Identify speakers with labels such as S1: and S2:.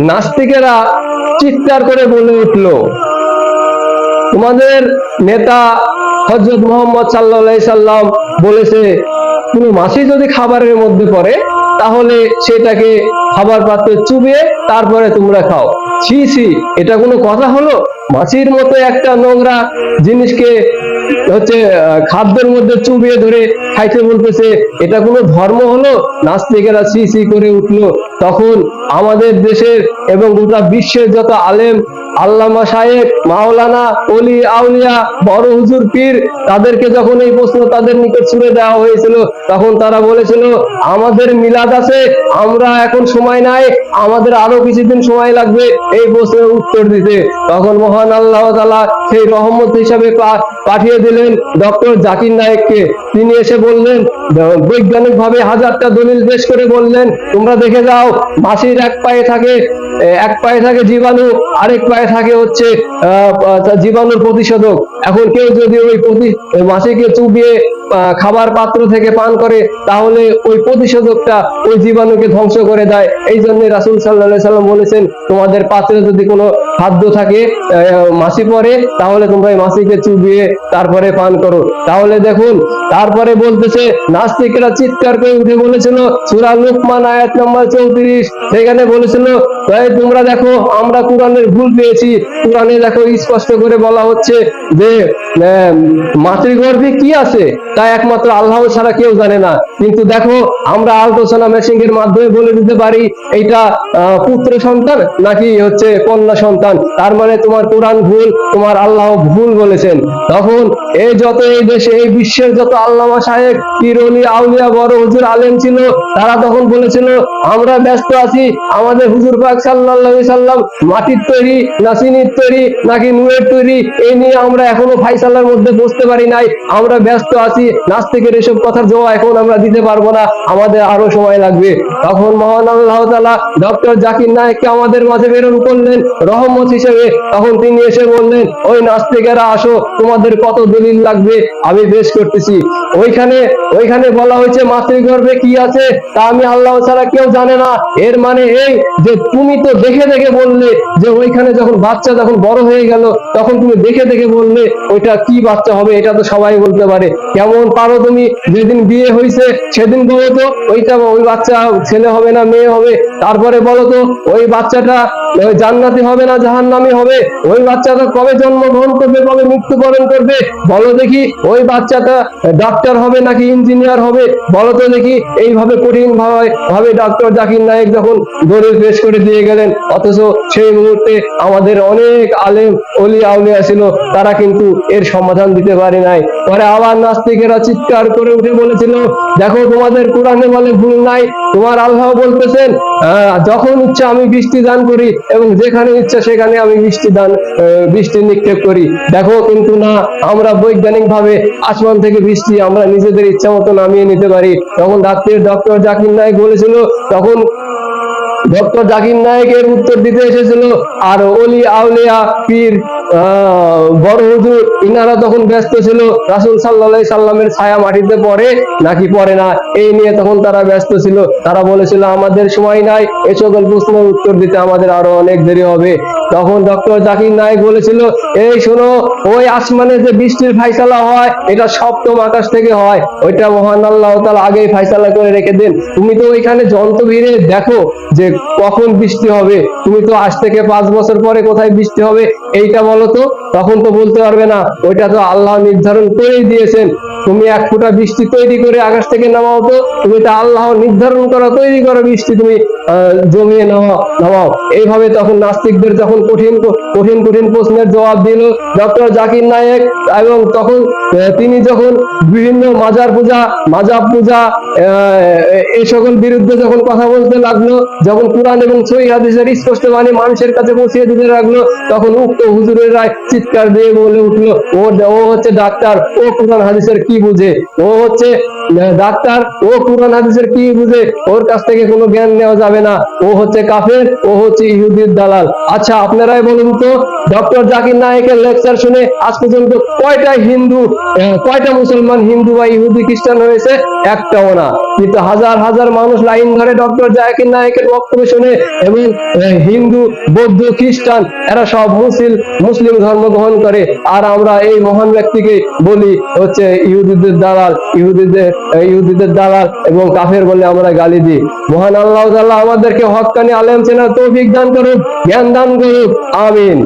S1: নাস্তিকেরা চিৎকার করে বলে উঠল, তোমাদের নেতা হজরত মোহাম্মদ সাল্লাহ সাল্লাম বলেছে কোনো মাছি যদি খাবারের মধ্যে পড়ে, তাহলে সেটাকে খাবার পাত্রে চুবিয়ে তারপরে তোমরা খাও। ছি ছি, এটা কোনো কথা হলো? মাছির মতো একটা নোংরা জিনিসকে হচ্ছে খাদ্যের মধ্যে চুবিয়ে ধরে খাইতে বলতেছে, এটা কোনো ধর্ম হলো? নাস্তিকেরা সি সি করে উঠল। তখন আমাদের দেশের এবং গোটা বিশ্বের যত আলেম আল্লামা সাহেব, মাওলানা অলি আউলিয়া, বড় হুজুর, পীর, তাদেরকে যখন এই প্রশ্ন তাদের নিকট ছুড়ে দেওয়া হয়েছিল, তখন তারা বলেছিল, আমাদের মিলাদ আছে, আমরা এখন সময় নাই, আমাদের আরও কিছুদিন সময় লাগবে এই প্রশ্নের উত্তর দিতে। তখন মহান আল্লাহ তালা সেই রহমত হিসাবে পাঠিয়ে দিলেন ডক্টর জাকির নায়েককে। তিনি এসে বললেন বৈজ্ঞানিক ভাবে হাজারটা দলিল পেশ করে বললেন, তোমরা দেখে যাও মাসির এক পায়ে থাকে এক পায়ে থাকে জীবাণু, আরেক পায়ে থাকে হচ্ছে জীবাণুর প্রতিষেধক। এখন কেউ যদি ওই প্রতি মাসিকে চুবিয়ে খাবার পাত্র থেকে পান করে, তাহলে ওই প্রতিষেধকটা ওই জীবাণুকে ধ্বংস করে দেয়। এই জন্য রাসুল সাল্লাহ সাল্লাম বলেছেন, তোমাদের পাত্রে যদি কোনো খাদ্য থাকে মাসি পরে তাহলে তোমরা এই মাসিকে চুবিয়ে তারপরে পান করো। তাহলে দেখুন, তারপরে বলতেছে, নাস্তিকেরা চিৎকার করে উঠে বলেছিল, সুরা লুকমান আয়াত নম্বর চৌত্রিশ, সেখানে বলেছিল "এই তোমরা দেখো, আমরা কোরআনের ভুল পেয়েছি। কোরআনে দেখো, স্পষ্ট করে বলা হচ্ছে যে মাতৃগর্ভে কি আছে? তা একমাত্র আল্লাহ ছাড়া কেউ জানে না। কিন্তু দেখো, আমরা আলোচনা মেশিং এর মাধ্যমে বলে দিতে পারি এইটা পুত্র সন্তান নাকি হচ্ছে কন্যা সন্তান? তার মানে তোমার কোরআন ভুল, তোমার আল্লাহ ভুল বলেছেন। তখন এই যত এই দেশে, এই বিশ্বের যত আল্লামা সাহেব পিরলি আউলিয়া, বড় হুজুর, আলেম ছিল, তারা তখন বলেছিল, আমরা ব্যস্ত আছি, আমাদের হুজুর পাক সাল্লাল্লাহু সাল্লাম মাটির তৈরি, না চিনির তৈরি, নাকি নুয়ের তৈরি এই নিয়ে আমরা এখনও ফাইসালার মধ্যে বসতে পারি নাই। আমরা ব্যস্ত আছি নাস্তিকের এসব কথার জবাব এখন আমরা দিতে পারব না, আমাদের আরও সময় লাগবে। তখন মহান আল্লাহ তাআলা ডক্টর জাকির নায়েককে আমাদের মাঝে প্রেরণ করলেন, রহমত হিসেবে। তখন তিনি এসে বললেন, ওই নাস্তিকেরা আসো, তোমাদের কত দলিল লাগবে, আমি করতেছি। ওইখানে ওইখানে বলা হয়েছে কি আছে, তা আমি আল্লাহ ছাড়া কেউ জানে না। এর মানে এই যে তুমি তো দেখে দেখে বললে, যে ওইখানে যখন বাচ্চা যখন বড় হয়ে গেল, তখন তুমি দেখে দেখে বললে, ওইটা কি বাচ্চা হবে, এটা তো সবাই বলতে পারে। কেমন পারো তুমি, যেদিন বিয়ে হয়েছে সেদিন বলো তো, ওইটা ওই বাচ্চা ছেলে হবে না মেয়ে হবে। তারপরে বলো তো, ওই বাচ্চাটা জান্নাতি হবে না জাহান্নামি হবে? ওই বাচ্চাটা কবে জন্মগ্রহণ করবে কবে মৃত্যুবরণ করবে? বলো দেখি, ওই বাচ্চাটা ডাক্তার হবে নাকি ইঞ্জিনিয়ার হবে? বলো তো দেখি, এইভাবে কঠিন ভাবে ডক্টর জাকির নায়েক যখন দলিল পেশ করে দিয়ে গেলেন, অথচ সেই মুহূর্তে আমাদের অনেক আলেম অলি আউলিয়া ছিল, তারা কিন্তু এর সমাধান দিতে পারে নাই। পরে আবার নাস্তিকেরা চিৎকার করে উঠে বলেছিল, দেখো, তোমাদের কোরআনে বলে ভুল নাই। তোমার আল্লাহ বলতেছেন যখন ইচ্ছা আমি বৃষ্টি দান করি এবং যেখানে ইচ্ছা সেখানে আমি বৃষ্টি দান বৃষ্টি নিক্ষেপ করি। দেখো, কিন্তু না, আমরা বৈজ্ঞানিক ভাবে আসমান থেকে বৃষ্টি আমরা নিজেদের ইচ্ছা মতো নামিয়ে নিতে পারি। তখন ডাক্তার ডক্টর জাকির নায়ক বলেছিল, তখন ডক্টর জাকির নায়কের উত্তর দিতে এসেছিল, আর অলি আউলিয়া পীর বড় হুজুর, ইনারা তখন ব্যস্ত ছিল, রাসুল সাল্লাহ সাল্লামের ছায়া মাটিতে পড়ে, নাকি পড়ে না? এই নিয়ে তখন তারা ব্যস্ত ছিল। তারা বলেছিল, আমাদের সময় নাই, এ সকল প্রশ্নের উত্তর দিতে আমাদের আরও অনেক দেরি হবে। তখন ডক্টর জাকির নায়ক বলেছিল, এই শোনো, ওই আসমানে যে বৃষ্টির ফাইসালা হয়, এটা সপ্তম আকাশ থেকে হয়। ওইটা মহান আল্লাহ তাআলা আগেই ফাইসালা করে রেখে দেন। তুমি তো ওইখানে যন্ত্র ভিড়ে দেখো যে কখন বৃষ্টি হবে। তুমি তো আজ থেকে পাঁচ বছর পরে কোথায় বৃষ্টি হবে, এইটা তো তখন তো বলতে পারবে না, ওইটা তো আল্লাহ নির্ধারণ করেই দিয়েছেন। তুমি এক ফুটা বৃষ্টি তৈরি করে আকাশ থেকে নামাও তো, তুমি তা আল্লাহ নির্ধারণ করা তৈরি করা বৃষ্টি তুমি। জমিয়ে নামাও নামাও। এইভাবে তখন নাস্তিকদের যখন কঠিন কঠিন কঠিন প্রশ্নের জবাব দিল ডক্টর জাকির নায়েক এবং তখন তিনি যখন বিভিন্ন মাজার পূজা, মাজাব পূজা এই সকল বিরুদ্ধে যখন কথা বলতে লাগল, যখন কোরআন এবং সহি হাদিসের স্পষ্ট বাণী মানুষের কাছে পৌঁছিয়ে দিতে লাগল, তখন উক্ত হুজুরের রায় চিৎকার দিয়ে বলে উঠল ও হচ্ছে ডাক্তার, ও কোরআন হাদিসের কি বুঝে? ও হচ্ছে ডাক্তার, ও কোরআন হাদিসের কি বুঝে? ওর কাছ থেকে কোনো জ্ঞান নেওয়া যাবে না। ও হচ্ছে কাফের, ও হচ্ছে ইহুদির দালাল। আচ্ছা আপনারাই বলুন তো, ডক্টর জাকির নায়েকের লেকচার শুনে আজ পর্যন্ত কয়টা হিন্দু কয়টা মুসলমান হিন্দু বা ইহুদি খ্রিস্টান হয়েছে? একটাও না। কিন্তু হাজার হাজার মানুষ লাইন ধরে ডক্টর জাকির নায়েকের বক্তব্য শুনে এবং হিন্দু, বৌদ্ধ, খ্রিস্টান, এরা সব মুসলিম মুসলিম ধর্ম গ্রহণ করে। আর আমরা এই মহান ব্যক্তিকে বলি হচ্ছে ইহুদিদের দালাল, ইহুদিদের ইহুদিদের দালাল এবং কাফের বলে আমরা গালি দিই। মহান আল্লাহ তাআলা আমাদেরকে হকানি আলেম সেনা তৌফিক দান করুক, জ্ঞান দান করুক, আমিন।